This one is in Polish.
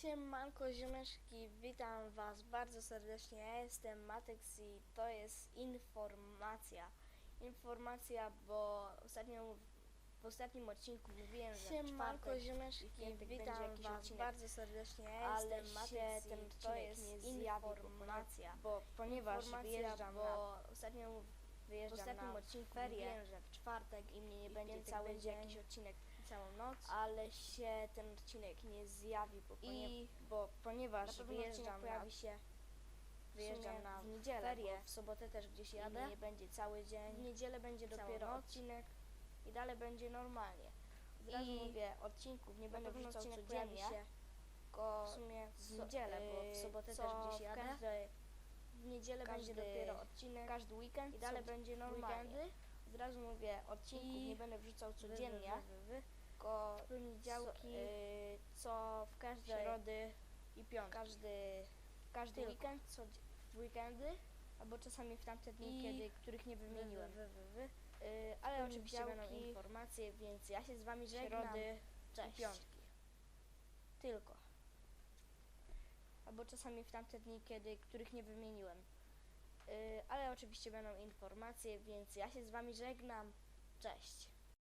Siemanko ziomeczki, witam was bardzo serdecznie, ja jestem Matex i to jest informacja. Informacja, bo ostatnio w ostatnim odcinku mówiłem, że w Siemanko, czwartek, ziomeczki, witam was odcinek, bardzo serdecznie, ja ale jestem Matex ten to jest informacja. bo ponieważ Informacja, wyjeżdżam bo na ostatnio w wyjeżdżam ostatnim na odcinku ferie mówiłem, że w czwartek i mnie nie będzie cały dzień, jakiś odcinek całą noc, ale się ten odcinek nie zjawi, bo, I- bo na ponieważ odcinek wyjeżdżam na pojawi się wyjeżdżam na w niedzielę, ferie, bo w sobotę też gdzieś jadę. nie będzie cały W dzień. niedzielę będzie dopiero noc. odcinek i dalej będzie normalnie. Od razu I mówię, odcinków nie Na będę wrzucał codziennie, się tylko w sumie w niedzielę, bo w yy, sobotę też gdzieś w jadę. W niedzielę będzie każdy- dopiero odcinek każdy weekend i dalej będzie normalnie. weekendy. Od razu mówię, odcinków I- nie będę wrzucał codziennie, tylko W poniedziałki, co, yy, co w każdej środy i piątki. każdy, każdy Tylko. weekend, co w weekendy, albo czasami w tamte dni, I- kiedy, których nie Wy, wy, wymieniłem. wy, wy, wy. Yy, ale oczywiście będą informacje, więc ja się z wami żegnam. Środy Cześć. i piątki. Tylko. Albo czasami w tamte dni, kiedy, których nie wymieniłem. Ale oczywiście będą informacje, więc ja się z wami żegnam. Cześć.